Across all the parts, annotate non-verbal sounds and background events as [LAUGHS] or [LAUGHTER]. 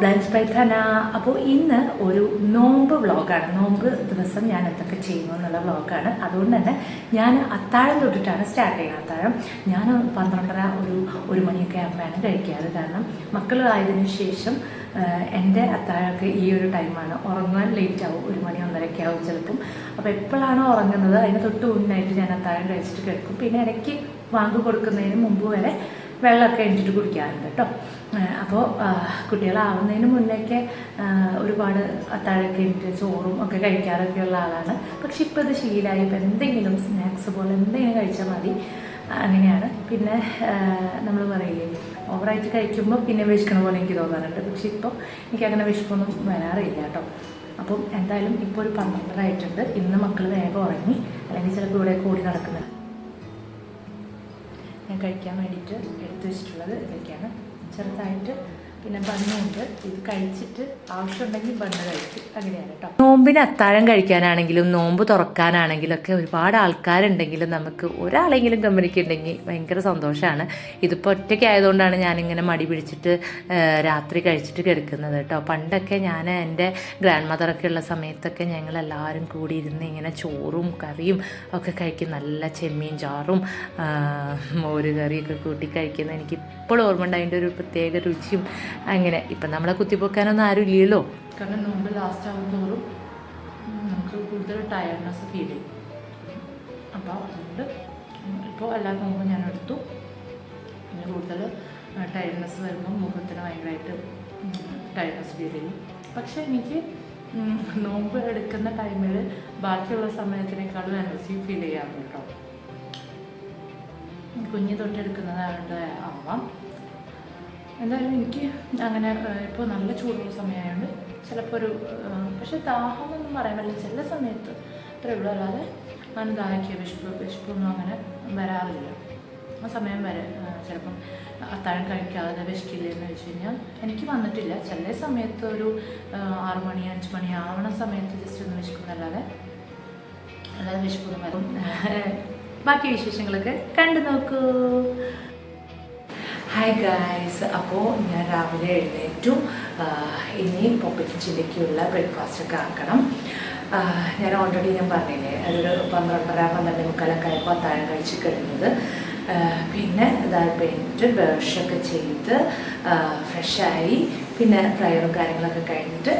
ബ്ലഞ്ച് പൈത്തന അപ്പോൾ ഇന്ന് ഒരു നോമ്പ് വ്ളോഗാണ്. നോമ്പ് ദിവസം ഞാൻ എന്തൊക്കെ ചെയ്യുന്നു എന്നുള്ള വ്ളോഗാണ്. അതുകൊണ്ട് തന്നെ ഞാൻ അത്താഴം തൊട്ടിട്ടാണ് സ്റ്റാർട്ട് ചെയ്യുന്നത് അത്താഴം. ഞാൻ പന്ത്രണ്ടര ഒരു ഒരു മണിയൊക്കെ ആകുമ്പോഴാണ് കഴിക്കാറ്. കാരണം മക്കളായതിനു ശേഷം ആഹ്, എന്റെ അത്താഴമൊക്കെ ഈ ഒരു ടൈമാണ്. ഉറങ്ങാൻ ലേറ്റ് ആവും. ഒരു മണി ഒന്നരയൊക്കെ ആവും ചിലപ്പം. അപ്പോൾ എപ്പോഴാണോ ഉറങ്ങുന്നത് അതിന് തൊട്ട് മുന്നായിട്ട് ഞാൻ അത്താഴം കഴിച്ചിട്ട് കിടക്കും. പിന്നെ ഇടയ്ക്ക് വാങ്ങി കൊടുക്കുന്നതിന് മുമ്പ് വരെ വെള്ളമൊക്കെ എഴുതിട്ട് കുടിക്കാറുണ്ട് കേട്ടോ. അപ്പോൾ കുട്ടികളാവുന്നതിന് മുന്നേക്കെ ഒരുപാട് അത്താഴമൊക്കെ ഇട്ട് ചോറും ഒക്കെ കഴിക്കാറൊക്കെ ഉള്ള ആളാണ്. പക്ഷെ ഇപ്പോൾ അത് ശീലമായി ഇപ്പോൾ എന്തെങ്കിലും സ്നാക്സ് പോലെ എന്തെങ്കിലും കഴിച്ചാൽ മതി. അങ്ങനെയാണ്. പിന്നെ നമ്മൾ പറയില്ലേ ഓവറായിട്ട് കഴിക്കുമ്പോൾ പിന്നെ വിശക്കണ പോലെ എനിക്ക് തോന്നാറുണ്ട്. പക്ഷെ ഇപ്പോൾ എനിക്ക് അങ്ങനെ വിശപ്പൊന്നും വരാറില്ല കേട്ടോ. അപ്പം എന്തായാലും ഇപ്പോൾ ഒരു പന്ത്രണ്ടരായിട്ടുണ്ട്. ഇന്ന് മക്കൾ വേഗം ഉറങ്ങി അല്ലെങ്കിൽ ചിലപ്പോൾ ഇവിടെ കൂടി നടക്കുന്നത് ഞാൻ കഴിക്കാൻ വേണ്ടിയിട്ട് എടുത്തു വെച്ചിട്ടുള്ളത് ഇതൊക്കെയാണ്. ചെറുതായിട്ട് പിന്നെ ബണ്ണുണ്ട്. ഇത് കഴിച്ചിട്ട് ആവശ്യമുണ്ടെങ്കിൽ ബണ്ണ് കഴിക്കും. അങ്ങനെയാണ് കേട്ടോ. നോമ്പിന് അത്താഴം കഴിക്കാനാണെങ്കിലും നോമ്പ് തുറക്കാനാണെങ്കിലും ഒക്കെ ഒരുപാട് ആൾക്കാരുണ്ടെങ്കിലും നമുക്ക് ഒരാളെങ്കിലും കമ്പനിക്ക് ഉണ്ടെങ്കിൽ ഭയങ്കര സന്തോഷമാണ്. ഇതിപ്പോൾ ഒറ്റയ്ക്ക് ആയതുകൊണ്ടാണ് ഞാനിങ്ങനെ മടി പിടിച്ചിട്ട് രാത്രി കഴിച്ചിട്ട് കിടക്കുന്നത് കേട്ടോ. പണ്ടൊക്കെ ഞാൻ എന്റെ ഗ്രാൻഡ് മദറൊക്കെ ഉള്ള സമയത്തൊക്കെ ഞങ്ങൾ എല്ലാവരും കൂടി ഇരുന്ന് ഇങ്ങനെ ചോറും കറിയും ഒക്കെ കഴിക്കും. നല്ല ചെമ്മീൻ ചാറും മോര് കറിയൊക്കെ കൂട്ടി കഴിക്കുന്നത് എനിക്ക് ഇപ്പോഴും ഓർമ്മ ഉണ്ട് അതിന്റെ ഒരു പ്രത്യേക രുചിയും അങ്ങനെ. ഇപ്പം നമ്മളെ കുത്തിപ്പൊക്കാനൊന്നും ആരും ഇല്ലല്ലോ. കാരണം നോമ്പ് ലാസ്റ്റ് ആകുമ്പോഴും നമുക്ക് കൂടുതൽ ടയർഡ്നെസ് ഫീൽ ചെയ്യും. അപ്പോൾ അതുകൊണ്ട് ഇപ്പോൾ എല്ലാ നോമ്പും ഞാൻ എടുത്തു. പിന്നെ കൂടുതൽ ടയർഡ്നെസ് വരുമ്പോൾ മുഖത്തിന് ഭയങ്കരമായിട്ട് ടയർഡ്നെസ് ഫീൽ ചെയ്യും. പക്ഷേ എനിക്ക് നോമ്പ് എടുക്കുന്ന ടൈമിൽ ബാക്കിയുള്ള സമയത്തിനേക്കാളും എനർജി ഫീൽ ചെയ്യാറുണ്ട് കേട്ടോ കുഞ്ഞ് തൊട്ടെടുക്കുന്നതായത് ആവാം. എന്തായാലും എനിക്ക് അങ്ങനെ ഇപ്പോൾ നല്ല ചൂടുള്ള സമയമായതുകൊണ്ട് ചിലപ്പോൾ ഒരു പക്ഷേ ദാഹം എന്നൊന്നും പറയാൻ പറ്റില്ല. ചില സമയത്ത് അത്രേ ഉള്ളൂ. അല്ലാതെ അങ്ങനെ ദാഹിക്കുക വിശപ്പ് വിശപ്പൊന്നും അങ്ങനെ വരാറില്ല. ആ സമയം വരെ ചിലപ്പം അത്താഴം കഴിക്കാതെ വിശക്കില്ല എന്ന് വെച്ച് കഴിഞ്ഞാൽ എനിക്ക് വന്നിട്ടില്ല. ചില സമയത്ത് ഒരു ആറ് മണി അഞ്ച് മണി ആവണ സമയത്ത് ജസ്റ്റ് ഒന്ന് വിശക്കുന്നല്ലാതെ അല്ലാതെ വിശപ്പൊന്നും വരും ബാക്കി വിശേഷങ്ങളൊക്കെ കണ്ടു നോക്കൂ. ഹായ് ഗായ്സ് അപ്പോൾ ഞാൻ രാവിലെ എഴുന്നേറ്റു. ഇനി പൊപ്പറ്റ് ചില്ലിക്കുള്ള ബ്രേക്ക്ഫാസ്റ്റ് ഒക്കെ ആക്കണം. ഞാൻ ഓൾറെഡി ഞാൻ പറഞ്ഞില്ലേ അതൊരു പന്ത്രണ്ടര പന്ത്രണ്ട് മുക്കാലൊക്കെ ആയപ്പോൾ അത്താഴം കഴിച്ച് കഴിഞ്ഞത് പിന്നെ ഇതായപ്പോൾ കഴിഞ്ഞിട്ട് ബ്രഷൊക്കെ ചെയ്ത് ഫ്രഷായി പിന്നെ പ്രയറും കാര്യങ്ങളൊക്കെ കഴിഞ്ഞിട്ട്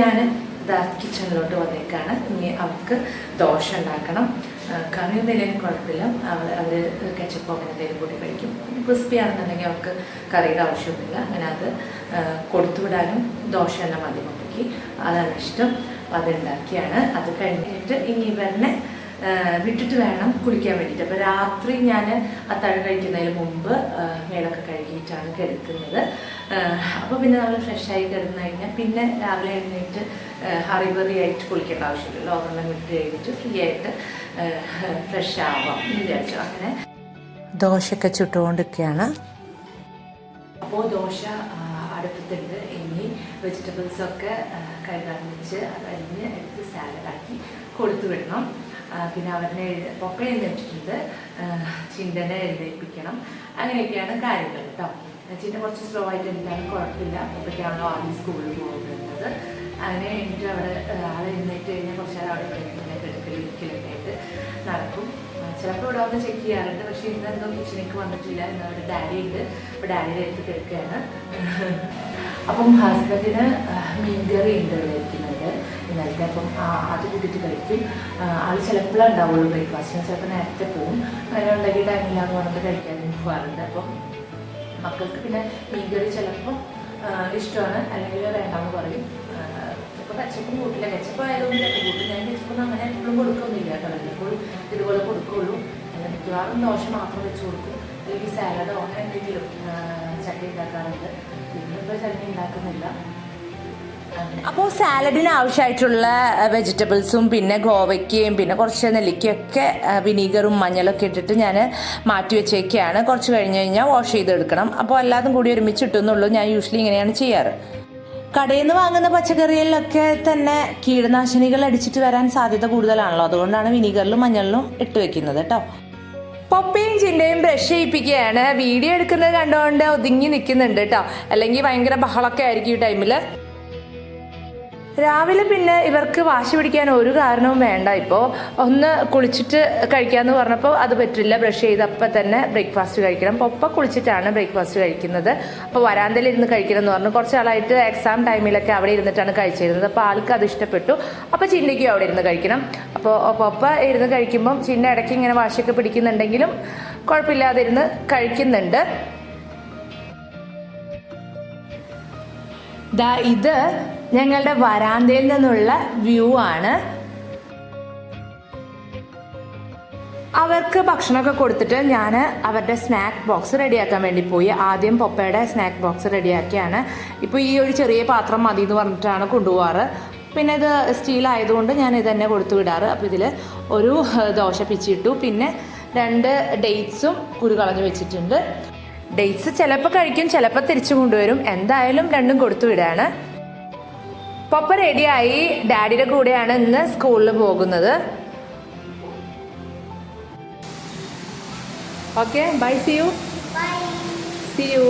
ഞാൻ ഇതാ കിച്ചണിലോട്ട് വന്നേക്കാണ്. ഇനി അവർക്ക് ദോശ ഉണ്ടാക്കണം. ആ, കറി എന്തെങ്കിലും കുഴപ്പമില്ല അവർ അവർ കെച്ചപ്പോ അങ്ങനെ എന്തെങ്കിലും കൂട്ടി കഴിക്കും. ക്രിസ്പി ആണെന്നുണ്ടെങ്കിൽ അവർക്ക് കറിയുടെ ആവശ്യമൊന്നുമില്ല. അങ്ങനെ അത് കൊടുത്തുവിടാനും ദോശയെല്ലാം മതി മുട്ടയ്ക്ക് അതാണ് ഇഷ്ടം. അതുണ്ടാക്കിയാണ്. അത് കഴിഞ്ഞിട്ട് ഇനി ഇവരനെ വിട്ടിട്ട് വേണം കുളിക്കാൻ വേണ്ടിയിട്ട്. അപ്പോൾ രാത്രി ഞാൻ അത്താഴം കഴിക്കുന്നതിന് മുമ്പ് മേളൊക്കെ കഴുകിയിട്ടാണ് കിടക്കുന്നത്. അപ്പോൾ പിന്നെ നമ്മൾ ഫ്രഷായി കിടന്നു കഴിഞ്ഞാൽ പിന്നെ രാവിലെ എഴുന്നേറ്റ് ഹറിബറി ആയിട്ട് കുളിക്കേണ്ട ആവശ്യമില്ലല്ലോ. അതെല്ലാം വിട്ട് കഴിഞ്ഞിട്ട് ഫ്രീ ആയിട്ട് ഫ്രഷ് ആവാം എന്ന് വിചാരിച്ചു. അങ്ങനെ. ദോശയൊക്കെ ചുട്ടുകൊണ്ടിരിക്കുകയാണ്. അപ്പോൾ ദോശ അടുപ്പത്തുണ്ട് ഇനി വെജിറ്റബിൾസൊക്കെ അതിന് കഴുകാൻ വെച്ച് അത് എടുത്ത് സാലഡാക്കി കൊടുത്തു വിടണം. പിന്നെ അവരെ എഴുതി വെച്ചിട്ടുണ്ട്. എഴുന്നേറ്റിട്ടുണ്ട് ചിന്തനെ എഴുന്നേൽപ്പിക്കണം. അങ്ങനെയൊക്കെയാണ് കാര്യങ്ങൾ കേട്ടോ ചിന്ത കുറച്ച് സ്ലോ ആയിട്ട് എന്തായാലും കുഴപ്പമില്ല. അപ്പോഴത്തേക്കാണല്ലോ ആദ്യം സ്കൂളിൽ പോകുന്നത് അങ്ങനെ എനിക്ക് അവിടെ ആളെ എഴുന്നേറ്റ് കഴിഞ്ഞാൽ കുറച്ച് നേരം അവിടെ ആയിട്ട് നടക്കും. ചിലപ്പോൾ ഇവിടെ വന്ന് ചെക്ക് ചെയ്യാറുണ്ട്. പക്ഷേ ഇന്ന് എന്തോ കിച്ചണിലേക്ക് വന്നിട്ടില്ല ഇന്ന് അവിടെ ഡാഡി ഉണ്ട്. അപ്പോൾ ഡാഡിയുടെ അടുത്ത് കിടക്കുകയാണ്. അപ്പം ഹസ്ബൻഡിന് മീൻകറി ഉണ്ട് ഇവിടെ ഇരിക്കുന്നത്. ഇന്നലത്തെ അപ്പം അത് കൂട്ടിയിട്ട് കഴിക്കും. അത് ആൾ ചിലപ്പോഴേ ഉണ്ടാവുള്ളൂ ബ്രേക്ക്ഫാസ്റ്റിന് ചിലപ്പോൾ നേരത്തെ പോകും അങ്ങനെ ഉണ്ടെങ്കിൽ ടൈമില്ലാന്ന് പറഞ്ഞിട്ട് കഴിക്കാനും പോകാറുണ്ട് അപ്പം മക്കൾക്ക് പിന്നെ മീൻകറി കറി ചിലപ്പോൾ ഇഷ്ടമാണ്. അല്ലെങ്കിൽ വേണ്ടാന്ന് പറയും. ചിലപ്പോൾ കച്ചപ്പം കൂട്ടില്ല. കച്ചപ്പം ആയതുകൊണ്ട് ചിലപ്പോൾ കൂട്ടും ഞാൻ കച്ചപ്പം അങ്ങനെ എപ്പോഴും കൊടുക്കൊന്നുമില്ല കേട്ടോ. വല്ലപ്പോഴും ഇതുപോലെ കൊടുക്കുള്ളൂ. അല്ല മിക്കവാറും ദോശ മാത്രം വെച്ച് കൊടുക്കും. അല്ലെങ്കിൽ സാലഡോ അങ്ങനെ എന്തെങ്കിലും ചട്ടി ഉണ്ടാക്കാറുണ്ട്. ഇന്നിപ്പോൾ ചട്ടി ഉണ്ടാക്കുന്നില്ല. അപ്പോൾ സാലഡിന് ആവശ്യമായിട്ടുള്ള വെജിറ്റബിൾസും പിന്നെ ഗോവയ്ക്കയും പിന്നെ കുറച്ച് നെല്ലിക്കയൊക്കെ വിനീഗറും മഞ്ഞളൊക്കെ ഇട്ടിട്ട് ഞാൻ മാറ്റി വെച്ചേക്കാണ്. കുറച്ച് കഴിഞ്ഞ് കഴിഞ്ഞാൽ വാഷ് ചെയ്തെടുക്കണം. അപ്പോൾ എല്ലാതും കൂടി ഒരുമിച്ച് ഇട്ടുന്നുള്ളൂ ഞാൻ യൂഷ്വലി ഇങ്ങനെയാണ് ചെയ്യാറ്. കടയിൽ നിന്ന് വാങ്ങുന്ന പച്ചക്കറികളിലൊക്കെ തന്നെ കീടനാശിനികൾ അടിച്ചിട്ട് വരാൻ സാധ്യത കൂടുതലാണല്ലോ. അതുകൊണ്ടാണ് വിനീഗറിലും മഞ്ഞളിലും ഇട്ട് വെക്കുന്നത് കേട്ടോ. പൊപ്പയും ചിന്തയും ബ്രഷ് ചെയ്യിപ്പിക്കുകയാണ് വീഡിയോ എടുക്കുന്നത് കണ്ടുകൊണ്ട് ഒതുങ്ങി നിൽക്കുന്നുണ്ട് കേട്ടോ. അല്ലെങ്കിൽ ഭയങ്കര ബഹളമൊക്കെ ആയിരിക്കും ഈ ടൈമിൽ രാവിലെ പിന്നെ ഇവർക്ക് വാശി പിടിക്കാൻ ഒരു കാരണവും വേണ്ട. ഇപ്പോൾ ഒന്ന് കുളിച്ചിട്ട് കഴിക്കാമെന്ന് പറഞ്ഞപ്പോൾ അത് പറ്റില്ല. ബ്രഷ് ചെയ്ത് അപ്പം തന്നെ ബ്രേക്ക്ഫാസ്റ്റ് കഴിക്കണം. അപ്പോൾ ഒപ്പം കുളിച്ചിട്ടാണ് ബ്രേക്ക്ഫാസ്റ്റ് കഴിക്കുന്നത്. അപ്പോൾ വരാന്തയിൽ ഇരുന്ന് കഴിക്കണം എന്ന് പറഞ്ഞു. കുറച്ച് എക്സാം ടൈമിലൊക്കെ അവിടെ ഇരുന്നിട്ടാണ് കഴിച്ചിരുന്നത്. അപ്പോൾ ആൾക്ക് അത് ഇഷ്ടപ്പെട്ടു. അപ്പോൾ ചിന്നയ്ക്കും അവിടെ ഇരുന്ന് കഴിക്കണം. അപ്പോൾ ഒപ്പം ഇരുന്ന് കഴിക്കുമ്പം ചിന്ന ഇടയ്ക്ക് ഇങ്ങനെ വാശിയൊക്കെ പിടിക്കുന്നുണ്ടെങ്കിലും കുഴപ്പമില്ലാതെ ഇരുന്ന് കഴിക്കുന്നുണ്ട്. ദാ ഇത് ഞങ്ങളുടെ വരാന്തയിൽ നിന്നുള്ള വ്യൂ ആണ്. അവർക്ക് ഭക്ഷണമൊക്കെ കൊടുത്തിട്ട് ഞാൻ അവരുടെ സ്നാക്ക് ബോക്സ് റെഡിയാക്കാൻ വേണ്ടി പോയി. ആദ്യം പൊപ്പയുടെ സ്നാക്ക് ബോക്സ് റെഡിയാക്കിയാണ്. ഇപ്പോൾ ഈ ഒരു ചെറിയ പാത്രം മതി എന്ന് പറഞ്ഞിട്ടാണ് കൊണ്ടുപോകാറ് പിന്നെ ഇത് സ്റ്റീൽ ആയതുകൊണ്ട് ഞാൻ ഇത് തന്നെ കൊടുത്തു വിടാറ്. അപ്പോൾ ഇതിൽ ഒരു ദോശ പിച്ചിട്ടു. പിന്നെ രണ്ട് ഡേറ്റ്സും കുരു കളഞ്ഞ് വെച്ചിട്ടുണ്ട്. ഡേറ്റ്സ് ചിലപ്പോൾ കഴിക്കും ചിലപ്പോൾ തിരിച്ചു കൊണ്ടുവരും. എന്തായാലും രണ്ടും കൊടുത്തു വിടാണ്. പപ്പ റെഡിയായി. ഡാഡിയുടെ കൂടെയാണ് ഇന്ന് സ്കൂളിൽ പോകുന്നത്. Okay bye see you. See you.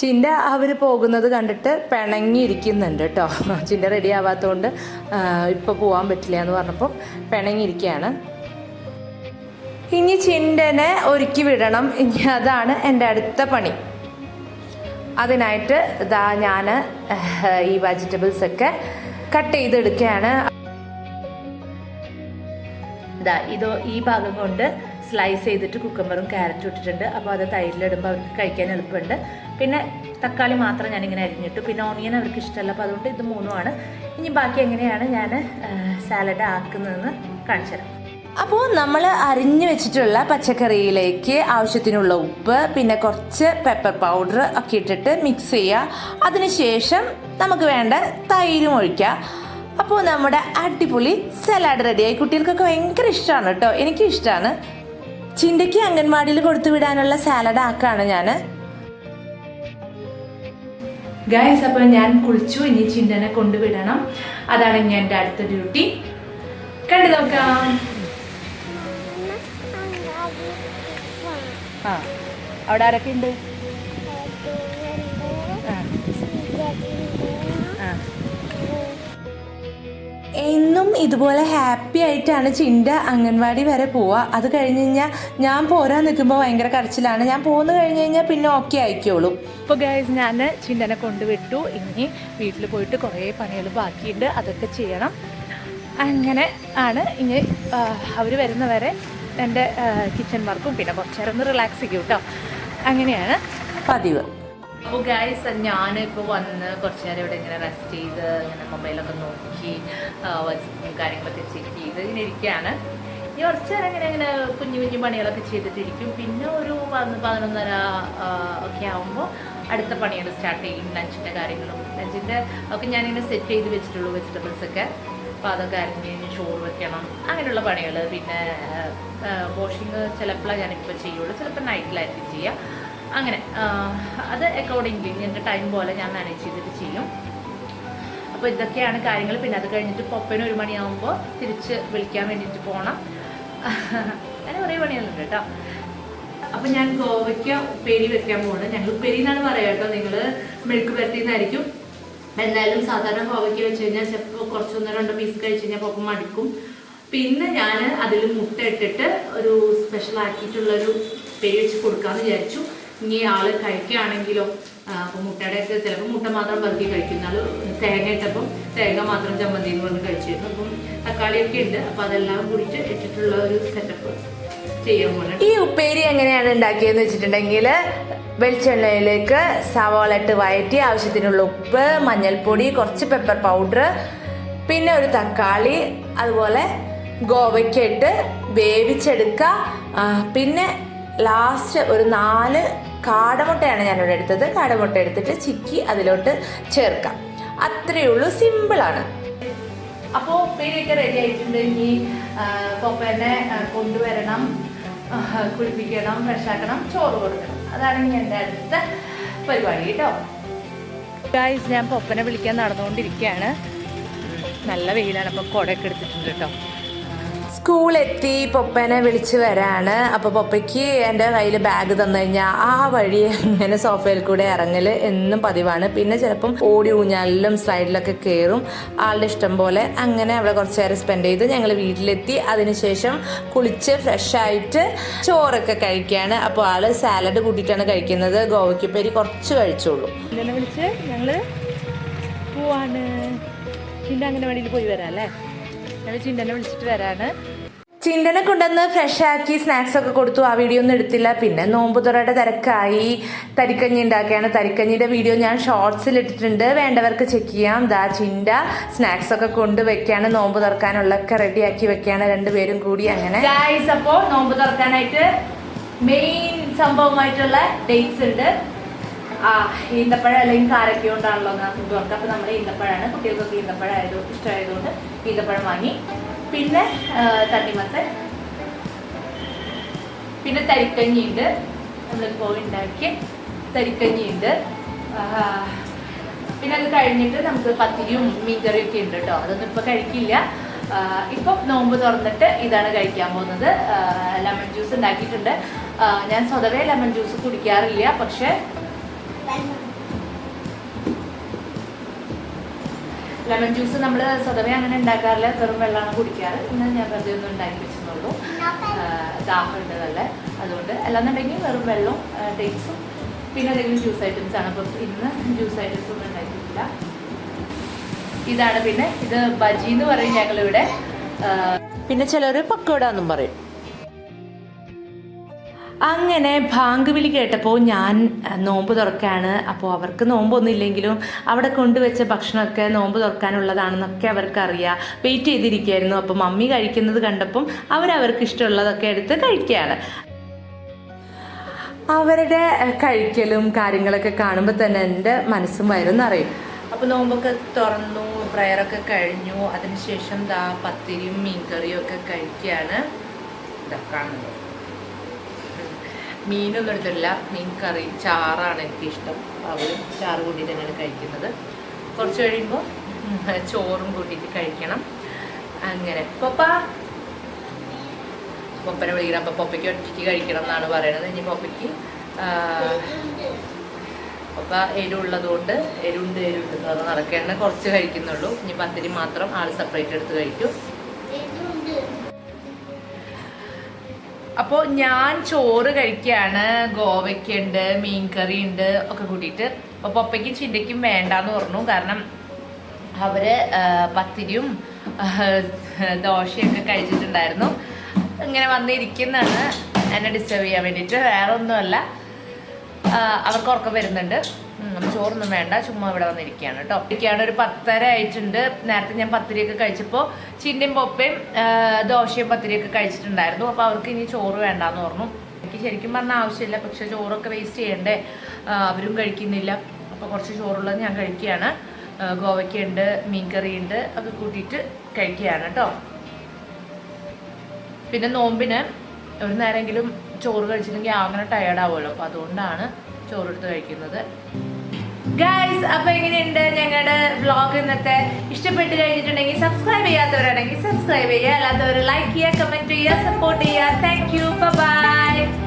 ചിന്റെ അവർ പോകുന്നത് കണ്ടിട്ട് പിണങ്ങിയിരിക്കുന്നുണ്ട് കേട്ടോ. ചിന്റെ റെഡി ആവാത്തതുകൊണ്ട് ഇപ്പോൾ പോകാൻ പറ്റില്ല എന്ന് പറഞ്ഞപ്പോൾ പിണങ്ങിയിരിക്കുകയാണ്. ഇനി ചിന്തനെ ഒരുക്കി വിടണം. ഇനി അതാണ് എന്റെ അടുത്ത പണി. അതിനായിട്ട് ഇതാ ഞാൻ ഈ വെജിറ്റബിൾസ് ഒക്കെ കട്ട് ചെയ്തെടുക്കുകയാണ് ഇതാ ഇത് ഈ ഭാഗം കൊണ്ട് സ്ലൈസ് ചെയ്തിട്ട് കുക്കമ്പറും ക്യാരറ്റും ഇട്ടിട്ടുണ്ട്. അപ്പോൾ അത് തൈരിലിടുമ്പോൾ അവർക്ക് കഴിക്കാൻ എളുപ്പമുണ്ട്. പിന്നെ തക്കാളി മാത്രം ഞാനിങ്ങനെ അരിഞ്ഞിട്ടു. പിന്നെ ഓണിയൻ അവർക്ക് ഇഷ്ടമല്ല. അപ്പോൾ അതുകൊണ്ട് ഇത് മൂന്നുമാണ്. ഇനി ബാക്കി എങ്ങനെയാണ് ഞാൻ സാലഡ് ആക്കുന്നതെന്ന് കാണിച്ചു തരാം അപ്പോൾ നമ്മൾ അരിഞ്ഞു വെച്ചിട്ടുള്ള പച്ചക്കറിയിലേക്ക് ആവശ്യത്തിനുള്ള ഉപ്പ് പിന്നെ കുറച്ച് പെപ്പർ പൗഡർ ഒക്കെ ഇട്ടിട്ട് മിക്സ് ചെയ്യുക അതിനുശേഷം നമുക്ക് വേണ്ട തൈരും ഒഴിക്കുക അപ്പോൾ നമ്മുടെ അടിപൊളി സലാഡ് റെഡിയായി കുട്ടികൾക്കൊക്കെ ഭയങ്കര ഇഷ്ടമാണ് കേട്ടോ. എനിക്കും ഇഷ്ടമാണ് ചിന്തയ്ക്ക് അംഗൻവാടിയിൽ കൊടുത്തു വിടാനുള്ള സാലഡ് ആക്കാണ് ഞാൻ ഗൈസ് അപ്പോൾ ഞാൻ കുളിച്ചു. ഇനി ചിന്തനെ കൊണ്ടുവിടണം. അതാണ് ഇനി എന്റെ അടുത്ത ഡ്യൂട്ടി കണ്ടു നോക്കാം. ആ. അവിടെ ആരൊക്കെ ഉണ്ട്? എന്നും ഇതുപോലെ ഹാപ്പി ആയിട്ടാണ് ചിണ്ട അംഗൻവാടി വരെ പോവുക അത് കഴിഞ്ഞ് കഴിഞ്ഞാൽ ഞാൻ പോരാൻ നിൽക്കുമ്പോൾ ഭയങ്കര കരച്ചിലാണ്. ഞാൻ പോന്നു കഴിഞ്ഞ് കഴിഞ്ഞാൽ പിന്നെ ഓക്കെ ആയിക്കോളൂ. ഇപ്പോൾ ഗൈസ് ഞാൻ ചിണ്ടനെ കൊണ്ടുവിട്ടു. ഇനി വീട്ടിൽ പോയിട്ട് കുറേ പണികൾ ബാക്കിയുണ്ട്. അതൊക്കെ ചെയ്യണം. അങ്ങനെ ആണ് ഇനി അവർ വരുന്നവരെ എന്റെ കിച്ചൺ വർക്കും പിന്നെ കുറച്ച് നേരം ഒന്ന് റിലാക്സ് ചെയ്യും കേട്ടോ അങ്ങനെയാണ് പതിവ്. അപ്പോൾ ഗൈസ് ഞാനിപ്പോൾ വന്ന് കുറച്ച് നേരം ഇവിടെ ഇങ്ങനെ റെസ്റ്റ് ചെയ്ത് ഇങ്ങനെ മൊബൈലൊക്കെ നോക്കി കാര്യങ്ങളൊക്കെ ചെക്ക് ചെയ്ത് ഇങ്ങനെ ഇരിക്കുകയാണ് ഇനി കുറച്ച് നേരം ഇങ്ങനെ ഇങ്ങനെ കുഞ്ഞു കുഞ്ഞു പണികളൊക്കെ ചെയ്തിട്ടിരിക്കും. പിന്നെ ഒരു പതിനൊന്ന് പതിനൊന്നര ഒക്കെ ആകുമ്പോൾ അടുത്ത പണികൾ സ്റ്റാർട്ട് ചെയ്യും. ലഞ്ചിന്റെ കാര്യങ്ങളും ലഞ്ചിന്റെ ഒക്കെ ഞാനിങ്ങനെ സെറ്റ് ചെയ്ത് വെച്ചിട്ടുള്ളൂ വെജിറ്റബിൾസ് ഒക്കെ. അപ്പോൾ അതൊക്കെ അരിഞ്ഞ് കഴിഞ്ഞ് ചോറ് വെക്കണം. അങ്ങനെയുള്ള പണികൾ പിന്നെ വാഷിങ് ചിലപ്പോഴാണ് ഞാനിപ്പോൾ ചെയ്യുള്ളൂ. ചിലപ്പോൾ നൈറ്റിലായിരിക്കും ചെയ്യുക അങ്ങനെ അത് അക്കോർഡിംഗ്ലി എന്റെ ടൈം പോലെ ഞാൻ മാനേജ് ചെയ്തിട്ട് ചെയ്യും. അപ്പോൾ ഇതൊക്കെയാണ് കാര്യങ്ങൾ പിന്നെ അത് കഴിഞ്ഞിട്ട് പൊപ്പന് ഒരു മണിയാകുമ്പോൾ തിരിച്ച് വിളിക്കാൻ വേണ്ടിയിട്ട് പോകണം അങ്ങനെ കുറേ പണികളുണ്ട് കേട്ടോ. അപ്പം ഞാൻ ഗോവയ്ക്ക് ഉപ്പേരി വെക്കാൻ പോകുന്നത് ഞങ്ങൾ ഉപ്പേരി എന്നാണ് പറയാം കേട്ടോ നിങ്ങൾ മെഴുക്ക് പരത്തിന്നായിരിക്കും എന്തായാലും സാധാരണ കോവയ്ക്ക് വെച്ച് കഴിഞ്ഞാൽ ചിലപ്പോൾ കുറച്ചൊന്നോ രണ്ടോ പീസ് കഴിച്ച് കഴിഞ്ഞാൽ പൊപ്പം മടിക്കും. പിന്നെ ഞാൻ അതിൽ മുട്ട ഇട്ടിട്ട് ഒരു സ്പെഷ്യൽ ആക്കിയിട്ടുള്ളൊരു പേര് വെച്ച് കൊടുക്കാമെന്ന് വിചാരിച്ചു. ഇനി ആൾ കഴിക്കുകയാണെങ്കിലോ അപ്പോൾ മുട്ടയുടെ ഒക്കെ ചിലപ്പോൾ മുട്ട മാത്രം പെറുക്കി കഴിക്കുന്ന ആൾ തേങ്ങ ഇട്ടപ്പം തേങ്ങ മാത്രം ചമ്മന്തി കൊണ്ട് കഴിച്ചിരുന്നു. അപ്പം തക്കാളിയൊക്കെ ഉണ്ട്. അപ്പോൾ അതെല്ലാം കൂടിയിട്ട് ഇട്ടിട്ടുള്ള ഒരു സെറ്റപ്പ് ഈ ഉപ്പേരി എങ്ങനെയാണ് ഉണ്ടാക്കിയെന്ന് വെച്ചിട്ടുണ്ടെങ്കിൽ വെളിച്ചെണ്ണയിലേക്ക് സവാള ഇട്ട് വയറ്റി ആവശ്യത്തിനുള്ള ഉപ്പ് മഞ്ഞൾപ്പൊടി കുറച്ച് പെപ്പർ പൗഡർ പിന്നെ ഒരു തക്കാളി അതുപോലെ ഗോവയ്ക്ക ഇട്ട് വേവിച്ചെടുക്കുക പിന്നെ ലാസ്റ്റ് ഒരു നാല് കാടമുട്ടയാണ് ഞാനിവിടെ എടുത്തത്. കാടമുട്ട എടുത്തിട്ട് ചിക്കി അതിലോട്ട് ചേർക്കാം. അത്രയേ ഉള്ളൂ. സിമ്പിളാണ്. അപ്പോൾ ഉപ്പേരിയൊക്കെ റെഡി ആയിട്ടുണ്ട്. ഇനി പൊപ്പേനെ കൊണ്ടുവരണം. കുളിപ്പിക്കണം ഫ്രഷാക്കണം ചോറ് കൊടുക്കണം. അതാണ് ഇനി എന്റെ അടുത്ത പരിപാടി കേട്ടോ. ഗായ്സ് ഞാൻ പൊപ്പനെ വിളിക്കാൻ നടന്നുകൊണ്ടിരിക്കുകയാണ്. നല്ല വെയിലാണ്. അപ്പോൾ കുടയൊക്കെ എടുത്തിട്ടുണ്ട് കേട്ടോ. സ്കൂളെത്തി പൊപ്പനെ വിളിച്ച് വരാണ്. അപ്പോൾ പൊപ്പയ്ക്ക് എന്റെ കയ്യിൽ ബാഗ് തന്നു കഴിഞ്ഞാൽ ആ വഴി ഇങ്ങനെ സോഫയിൽ കൂടെ ഇറങ്ങൽ എന്നും പതിവാണ്. പിന്നെ ചിലപ്പം ഓടി ഊഞ്ഞാലിലും സ്ലൈഡിലൊക്കെ കയറും ആളുടെ ഇഷ്ടം പോലെ അങ്ങനെ അവിടെ കുറച്ച് നേരം സ്പെൻഡ് ചെയ്ത്. ഞങ്ങൾ വീട്ടിലെത്തി. അതിനുശേഷം കുളിച്ച് ഫ്രഷായിട്ട് ചോറൊക്കെ കഴിക്കുകയാണ് അപ്പോൾ ആൾ സാലഡ് കൂട്ടിയിട്ടാണ് കഴിക്കുന്നത്. ഗോവയ്ക്കുപ്പേരി കുറച്ച് കഴിച്ചോളൂ. വിളിച്ച് പോവാണ്. അങ്ങനെ വഴിയിൽ പോയി വരാം അല്ലേ? ഞങ്ങൾ ചിന്തനെ വിളിച്ചിട്ട് വരാണ്. ചിന്തനെ കൊണ്ടുവന്ന് ഫ്രഷാക്കി സ്നാക്സ് ഒക്കെ കൊടുത്തു. ആ വീഡിയോ ഒന്നും എടുത്തില്ല. പിന്നെ നോമ്പ് തുറയുടെ തിരക്കായി തരിക്കഞ്ഞി ഉണ്ടാക്കിയാണ്. തരിക്കഞ്ഞിയുടെ വീഡിയോ ഞാൻ ഷോർട്സിൽ ഇട്ടിട്ടുണ്ട്. വേണ്ടവർക്ക് ചെക്ക് ചെയ്യാം. ദാ ചിന്ത സ്നാക്സ് ഒക്കെ കൊണ്ടുവയ്ക്കാണ് നോമ്പ് തുറക്കാനുള്ളൊക്കെ റെഡിയാക്കി വെക്കുകയാണ് രണ്ടുപേരും കൂടി അങ്ങനെ. ഗായ്സ് അപ്പോൾ നോമ്പ് തുറക്കാനായിട്ട് മെയിൻ സംഭവമായിട്ടുള്ള ഡേറ്റ്സ് ഉണ്ട്. ആ ഈന്തപ്പഴം അല്ലെങ്കിൽ കാരക്ക കൊണ്ടാണല്ലോ നോമ്പ് തുറക്കുക അപ്പോൾ നമ്മൾ ഈന്തപ്പഴമാണ് കുട്ടികൾക്കൊക്കെ ഈന്തപ്പഴം ആയതുകൊണ്ട് ഇഷ്ടമായതുകൊണ്ട് ഈന്തപ്പഴം വാങ്ങി പിന്നെ തണ്ണിമത്തൻ. പിന്നെ തരിക്കഞ്ഞി ഉണ്ട് നമ്മളിപ്പോൾ തരിക്കഞ്ഞി ഉണ്ട് പിന്നെ അത് കഴിഞ്ഞിട്ട് നമുക്ക് പത്തിരിയും മീൻകറിയും ഒക്കെ ഉണ്ട് കേട്ടോ. അതൊന്നും ഇപ്പോൾ കഴിക്കില്ല. ഇപ്പം നോമ്പ് തുറന്നിട്ട് ഇതാണ് കഴിക്കാൻ പോകുന്നത്. ലെമൺ ജ്യൂസ് ഉണ്ടാക്കിയിട്ടുണ്ട്. ഞാൻ സ്വതവേ ലെമൺ ജ്യൂസ് കുടിക്കാറില്ല. പക്ഷേ ലെമൺ ജ്യൂസ് നമ്മൾ സ്വതവേ അങ്ങനെ ഉണ്ടാക്കാറില്ല. വെറും വെള്ളമാണ് കുടിക്കാറ്. ഇന്ന് ഞാൻ വെറുതെ ഒന്നും ഉണ്ടാക്കി വെച്ചെന്നുള്ളൂ ദാഹമുണ്ട് നല്ല. അതുകൊണ്ട് അല്ലാന്നുണ്ടെങ്കിൽ വെറും വെള്ളവും ഡേറ്റ്സും പിന്നെ എന്തെങ്കിലും ജ്യൂസ് ഐറ്റംസ് ആണ്. അപ്പം ഇന്ന് ജ്യൂസ് ഐറ്റംസ് ഒന്നും ഉണ്ടാക്കിയിട്ടില്ല. ഇതാണ് പിന്നെ ഇത് ബജി എന്ന് പറയും ഞങ്ങളിവിടെ. പിന്നെ ചിലർ പക്കോട എന്നും പറയും. അങ്ങനെ ബാങ്ക് വിളി കേട്ടപ്പോൾ ഞാൻ നോമ്പ് തുറക്കാണ്. അപ്പോൾ അവർക്ക് നോമ്പൊന്നും ഇല്ലെങ്കിലും അവിടെ കൊണ്ടുവച്ച ഭക്ഷണമൊക്കെ നോമ്പ് തുറക്കാനുള്ളതാണെന്നൊക്കെ അവർക്കറിയാം. വെയിറ്റ് ചെയ്തിരിക്കുകയായിരുന്നു. അപ്പോൾ മമ്മി കഴിക്കുന്നത് കണ്ടപ്പം അവരവർക്ക് ഇഷ്ടമുള്ളതൊക്കെ എടുത്ത് കഴിക്കുകയാണ്. അവരുടെ കഴിക്കലും കാര്യങ്ങളൊക്കെ കാണുമ്പോൾ തന്നെ എന്റെ മനസ്സും വയറും നിറയും. അപ്പോൾ നോമ്പൊക്കെ തുറന്നു പ്രയറൊക്കെ കഴിഞ്ഞു. അതിനുശേഷം ദാ പത്തിരിയും മീൻകറിയും ഒക്കെ കഴിക്കുകയാണ്. ഇതൊക്കെ കാണുന്നത്. മീനൊന്നും എടുത്തിട്ടില്ല. മീൻ കറി ചാറാണ് എനിക്കിഷ്ടം. അവരും ചാറ് കൂട്ടി തന്നെയാണ് കഴിക്കുന്നത്. കുറച്ച് കഴിയുമ്പോൾ [LAUGHS] ചോറും കൂട്ടിയിട്ട് കഴിക്കണം. അങ്ങനെ. പൊപ്പ? പൊപ്പനെ വിളിക്കണം. അപ്പം പൊപ്പയ്ക്ക് ഒറ്റയ്ക്ക് കഴിക്കണം എന്നാണ് പറയണത്. ഇനി പൊപ്പയ്ക്ക് പപ്പ എരിവുള്ളത് കൊണ്ട് എരുണ്ട് എരുണ്ട് നടക്കേണ്ട കുറച്ച് കഴിക്കുന്നുള്ളൂ. ഇനി പത്തിരി മാത്രം ആൾ സെപ്പറേറ്റ് എടുത്ത് കഴിക്കും. അപ്പോൾ ഞാൻ ചോറ് കഴിക്കുകയാണ് ഗോവയ്ക്കുണ്ട് മീൻകറി ഉണ്ട് ഒക്കെ കൂട്ടിയിട്ട്. അപ്പോൾ പപ്പയ്ക്കും ചിന്തയ്ക്കും വേണ്ടാന്ന് പറഞ്ഞു. കാരണം അവർ പത്തിരിയും ദോശയൊക്കെ കഴിച്ചിട്ടുണ്ടായിരുന്നു. ഇങ്ങനെ വന്നിരിക്കുന്നതാണ്. എന്നെ ഡിസ്റ്റർബ് ചെയ്യാൻ വേണ്ടിയിട്ട്. വേറെ ഒന്നുമല്ല അവർക്ക് ഉറക്കം വരുന്നുണ്ട്. അപ്പോൾ ചോറൊന്നും വേണ്ട ചുമ്മാ ഇവിടെ വന്നിരിക്കുകയാണ് കേട്ടോ. ഇരിക്കുകയാണ് ഒരു പത്തര ആയിട്ടുണ്ട്. നേരത്തെ ഞാൻ പത്തിരിയൊക്കെ കഴിച്ചപ്പോൾ ചീന്റെയും പൊപ്പയും ദോശയും പത്തിരിയൊക്കെ കഴിച്ചിട്ടുണ്ടായിരുന്നു. അപ്പോൾ അവർക്ക് ഇനി ചോറ് വേണ്ടാന്ന് പറഞ്ഞു. എനിക്ക് ശരിക്കും പറഞ്ഞാൽ ആവശ്യമില്ല പക്ഷേ ചോറൊക്കെ വേസ്റ്റ് ചെയ്യണ്ടേ? അവരും കഴിക്കുന്നില്ല. അപ്പോൾ കുറച്ച് ചോറുള്ളത് ഞാൻ കഴിക്കുകയാണ്. ഗോവയ്ക്കുണ്ട് മീൻകറിയുണ്ട് അത് കൂട്ടിയിട്ട് കഴിക്കുകയാണ് കേട്ടോ. പിന്നെ നോമ്പിന് ഒരു നേരമെങ്കിലും ചോറ് കഴിച്ചില്ലെങ്കിൽ അങ്ങനെ ടയേർഡ് ആവുമല്ലോ. അപ്പോൾ അതുകൊണ്ടാണ് ചോറ് എടുത്ത് കഴിക്കുന്നത്. ഗൈസ് അപ്പൊ എങ്ങനെയുണ്ട് ഞങ്ങളുടെ വ്ളോഗ് ഇന്നത്തെ? ഇഷ്ടപ്പെട്ട് കഴിഞ്ഞിട്ടുണ്ടെങ്കിൽ സബ്സ്ക്രൈബ് ചെയ്യാത്തവരാണെങ്കിൽ സബ്സ്ക്രൈബ് ചെയ്യുക. അല്ലാത്തവർ ലൈക്ക് ചെയ്യുക കമന്റ് ചെയ്യുക സപ്പോർട്ട് ചെയ്യുക. Thank you by